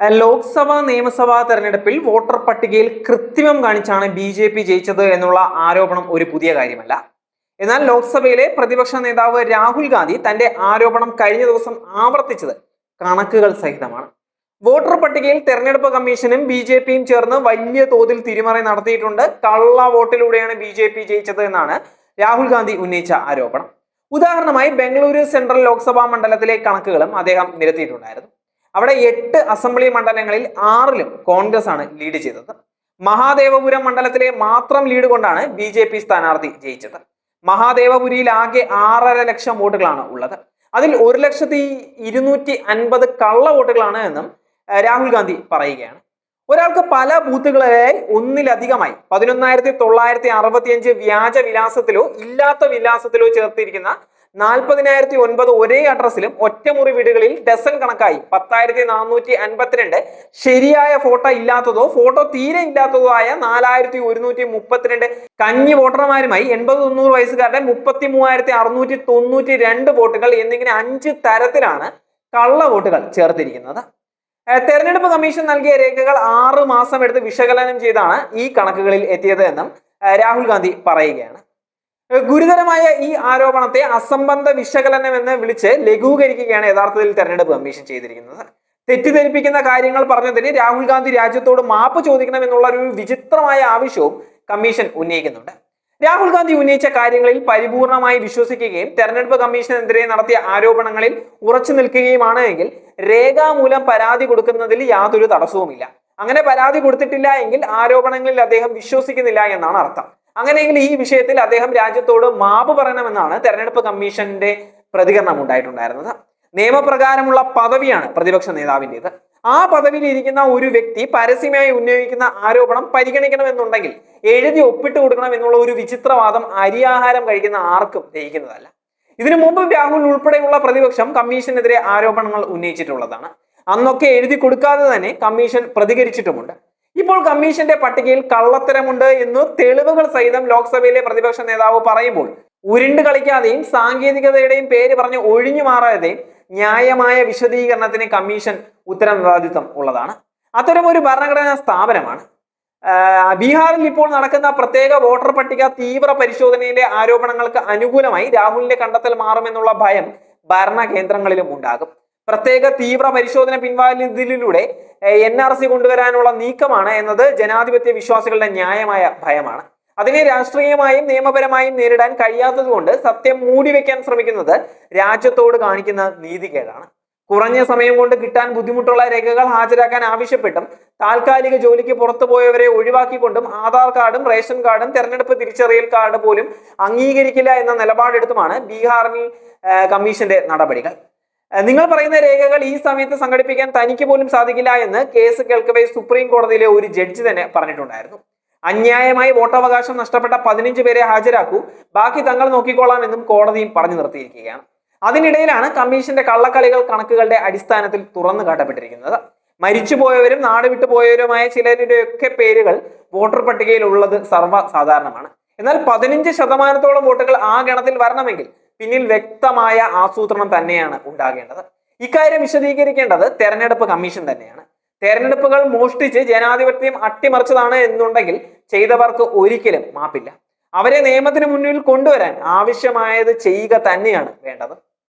ലോക്സഭാ നിയമസഭാ തെരഞ്ഞെടുപ്പിൽ വോട്ടർ പട്ടികയിൽ കൃത്രിമം കാണിച്ചാണ് ബി ജെ പി ജയിച്ചത് എന്നുള്ള ആരോപണം ഒരു പുതിയ കാര്യമല്ല. എന്നാൽ ലോക്സഭയിലെ പ്രതിപക്ഷ നേതാവ് രാഹുൽ ഗാന്ധി തന്റെ ആരോപണം കഴിഞ്ഞ ദിവസം ആവർത്തിച്ചത് കണക്കുകൾ സഹിതമാണ്. വോട്ടർ പട്ടികയിൽ തെരഞ്ഞെടുപ്പ് കമ്മീഷനും ബി ജെ പിയും ചേർന്ന് വലിയ തോതിൽ തിരിമറി നടത്തിയിട്ടുണ്ട്. കള്ള വോട്ടിലൂടെയാണ് ബി ജെ പി ജയിച്ചത് എന്നാണ് രാഹുൽ ഗാന്ധി ഉന്നയിച്ച ആരോപണം. ഉദാഹരണമായി ബംഗളൂരു സെൻട്രൽ ലോക്സഭാ മണ്ഡലത്തിലെ കണക്കുകളും അദ്ദേഹം നിരത്തിയിട്ടുണ്ടായിരുന്നു. അവിടെ എട്ട് അസംബ്ലി മണ്ഡലങ്ങളിൽ ആറിലും കോൺഗ്രസ് ആണ് ലീഡ് ചെയ്തത്. മഹാദേവപുരം മണ്ഡലത്തിലെ മാത്രം ലീഡ് കൊണ്ടാണ് ബി ജെ പി സ്ഥാനാർത്ഥി ജയിച്ചത്. മഹാദേവപുരിയിൽ ആകെ ആറര ലക്ഷം വോട്ടുകളാണ് ഉള്ളത്. അതിൽ ഒരു ലക്ഷത്തി ഇരുന്നൂറ്റി അൻപത് കള്ള വോട്ടുകളാണ് എന്നും രാഹുൽ ഗാന്ധി പറയുകയാണ്. ഒരാൾക്ക് പല ബൂത്തുകളിലായി ഒന്നിലധികമായി പതിനൊന്നായിരത്തി തൊള്ളായിരത്തി അറുപത്തിയഞ്ച് വ്യാജ വിലാസത്തിലോ ഇല്ലാത്ത വിലാസത്തിലോ ചേർത്തിരിക്കുന്ന നാൽപ്പതിനായിരത്തി ഒൻപത് ഒരേ അഡ്രസ്സിലും ഒറ്റമുറി വീടുകളിൽ ഡസൺ കണക്കായി. പത്തായിരത്തി നാനൂറ്റി അൻപത്തിരണ്ട് ശരിയായ ഫോട്ടോ ഇല്ലാത്തതോ ഫോട്ടോ തീരെ ഇല്ലാത്തതോ ആയ നാലായിരത്തി ഒരുന്നൂറ്റി മുപ്പത്തിരണ്ട് കഞ്ഞി വോട്ടർമാരുമായി എൺപത് തൊണ്ണൂറ് വയസ്സുകാരുടെ മുപ്പത്തി മൂവായിരത്തി അറുന്നൂറ്റി തൊണ്ണൂറ്റി രണ്ട് വോട്ടുകൾ എന്നിങ്ങനെ അഞ്ച് തരത്തിലാണ് കള്ള വോട്ടുകൾ ചേർത്തിരിക്കുന്നത്. തെരഞ്ഞെടുപ്പ് കമ്മീഷൻ നൽകിയ രേഖകൾ ആറ് മാസം എടുത്ത് വിശകലനം ചെയ്താണ് ഈ കണക്കുകളിൽ എത്തിയത് എന്നും രാഹുൽ ഗാന്ധി പറയുകയാണ്. ഗുരുതരമായ ഈ ആരോപണത്തെ അസംബന്ധ വിശകലനം എന്ന് വിളിച്ച് ലഘൂകരിക്കുകയാണ് യഥാർത്ഥത്തിൽ തെരഞ്ഞെടുപ്പ് കമ്മീഷൻ ചെയ്തിരിക്കുന്നത്. തെറ്റിദ്ധരിപ്പിക്കുന്ന കാര്യങ്ങൾ പറഞ്ഞതിന് രാഹുൽ ഗാന്ധി രാജ്യത്തോട് മാപ്പ് ചോദിക്കണം എന്നുള്ള ഒരു വിചിത്രമായ ആവശ്യവും കമ്മീഷൻ ഉന്നയിക്കുന്നുണ്ട്. രാഹുൽ ഗാന്ധി ഉന്നയിച്ച കാര്യങ്ങളിൽ പരിപൂർണമായി വിശ്വസിക്കുകയും തെരഞ്ഞെടുപ്പ് കമ്മീഷനെതിരെ നടത്തിയ ആരോപണങ്ങളിൽ ഉറച്ചു നിൽക്കുകയുമാണ് എങ്കിൽ രേഖാമൂലം പരാതി കൊടുക്കുന്നതിൽ യാതൊരു തടസ്സവുമില്ല. അങ്ങനെ പരാതി കൊടുത്തിട്ടില്ല എങ്കിൽ ആരോപണങ്ങളിൽ അദ്ദേഹം വിശ്വസിക്കുന്നില്ല എന്നാണ് അർത്ഥം. അങ്ങനെയെങ്കിൽ ഈ വിഷയത്തിൽ അദ്ദേഹം രാജ്യത്തോട് മാപ്പ് പറയണമെന്നാണ് തെരഞ്ഞെടുപ്പ് കമ്മീഷന്റെ പ്രതികരണം ഉണ്ടായിട്ടുണ്ടായിരുന്നത്. നിയമപ്രകാരമുള്ള പദവിയാണ് പ്രതിപക്ഷ നേതാവിന്റെത്. ആ പദവിയിൽ ഇരിക്കുന്ന ഒരു വ്യക്തി പരസ്യമായി ഉന്നയിക്കുന്ന ആരോപണം പരിഗണിക്കണമെന്നുണ്ടെങ്കിൽ എഴുതി ഒപ്പിട്ട് കൊടുക്കണം എന്നുള്ള ഒരു വിചിത്രവാദം അരിയാഹാരം കഴിക്കുന്ന ആർക്കും ജയിക്കുന്നതല്ല ഇതിനു മുമ്പ് രാഹുൽ ഉൾപ്പെടെയുള്ള പ്രതിപക്ഷം കമ്മീഷനെതിരെ ആരോപണങ്ങൾ ഉന്നയിച്ചിട്ടുള്ളതാണ്. അന്നൊക്കെ എഴുതി കൊടുക്കാതെ തന്നെ കമ്മീഷൻ പ്രതികരിച്ചിട്ടുമുണ്ട്. ഇപ്പോൾ കമ്മീഷന്റെ പട്ടികയിൽ കള്ളത്തരമുണ്ട് എന്ന് തെളിവുകൾ സഹിതം ലോക്സഭയിലെ പ്രതിപക്ഷ നേതാവ് പറയുമ്പോൾ ഉരുണ്ട് കളിക്കാതെയും സാങ്കേതികതയുടെയും പേര് പറഞ്ഞ് ഒഴിഞ്ഞു മാറാതെയും ന്യായമായ വിശദീകരണത്തിന് കമ്മീഷൻ ഉത്തരവാദിത്വം ഉള്ളതാണ്. അത്തരം ഒരു ഭരണഘടനാ സ്ഥാപനമാണ്. ബീഹാറിൽ ഇപ്പോൾ നടക്കുന്ന പ്രത്യേക വോട്ടർ പട്ടിക തീവ്ര പരിശോധനയിലെ ആരോപണങ്ങൾക്ക് അനുകൂലമായി രാഹുലിന്റെ കണ്ടെത്തൽ മാറുമെന്നുള്ള ഭയം ഭരണ കേന്ദ്രങ്ങളിലും ഉണ്ടാകും. പ്രത്യേക തീവ്ര പരിശോധന പിൻവാലിതിലൂടെ എൻ ആർ സി കൊണ്ടുവരാനുള്ള നീക്കമാണ് എന്നത് ജനാധിപത്യ വിശ്വാസികളുടെ ന്യായമായ ഭയമാണ്. അതിനെ രാഷ്ട്രീയമായും നിയമപരമായും നേരിടാൻ കഴിയാത്തതുകൊണ്ട് സത്യം മൂടിവെക്കാൻ ശ്രമിക്കുന്നത് രാജ്യത്തോട് കാണിക്കുന്ന നീതികേടാണ്. കുറഞ്ഞ സമയം കൊണ്ട് കിട്ടാൻ ബുദ്ധിമുട്ടുള്ള രേഖകൾ ഹാജരാക്കാൻ ആവശ്യപ്പെട്ടും താൽക്കാലിക ജോലിക്ക് പുറത്തു പോയവരെ ഒഴിവാക്കിക്കൊണ്ടും ആധാർ കാർഡും റേഷൻ കാർഡും തെരഞ്ഞെടുപ്പ് തിരിച്ചറിയൽ കാർഡ് പോലും അംഗീകരിക്കില്ല എന്ന നിലപാടെടുത്തുമാണ് ബീഹാറിൽ കമ്മീഷന്റെ നടപടികൾ. നിങ്ങൾ പറയുന്ന രേഖകൾ ഈ സമയത്ത് സംഘടിപ്പിക്കാൻ തനിക്ക് പോലും സാധിക്കില്ല എന്ന് കേസ് കേൾക്കവേ സുപ്രീം കോടതിയിലെ ഒരു ജഡ്ജി തന്നെ പറഞ്ഞിട്ടുണ്ടായിരുന്നു. അന്യായമായി വോട്ടവകാശം നഷ്ടപ്പെട്ട പതിനഞ്ച് പേരെ ഹാജരാക്കൂ. ബാക്കി തങ്ങൾ നോക്കിക്കോളാം എന്നും കോടതിയും പറഞ്ഞു നിർത്തിയിരിക്കുകയാണ്. അതിനിടയിലാണ് കമ്മീഷന്റെ കള്ളക്കളികൾ കണക്കുകളുടെ അടിസ്ഥാനത്തിൽ തുറന്നു കാട്ടപ്പെട്ടിരിക്കുന്നത്. മരിച്ചുപോയവരും നാട് വിട്ടുപോയവരുമായ ചിലരുടെയൊക്കെ പേരുകൾ വോട്ടർ പട്ടികയിൽ ഉള്ളത് സർവസാധാരണമാണ്. എന്നാൽ പതിനഞ്ച് ശതമാനത്തോളം വോട്ടുകൾ ആ ഗണത്തിൽ വരണമെങ്കിൽ പിന്നിൽ വ്യക്തമായ ആസൂത്രണം തന്നെയാണ് ഉണ്ടാകേണ്ടത്. ഇക്കാര്യം വിശദീകരിക്കേണ്ടത് തെരഞ്ഞെടുപ്പ് കമ്മീഷൻ തന്നെയാണ്. തെരഞ്ഞെടുപ്പുകൾ മോഷ്ടിച്ച് ജനാധിപത്യം അട്ടിമറിച്ചതാണ് എന്നുണ്ടെങ്കിൽ ചെയ്തവർക്ക് ഒരിക്കലും മാപ്പില്ല. അവരെ നിയമത്തിന് മുന്നിൽ കൊണ്ടുവരാൻ ആവശ്യമായത് ചെയ്യുക തന്നെയാണ് വേണ്ടത്.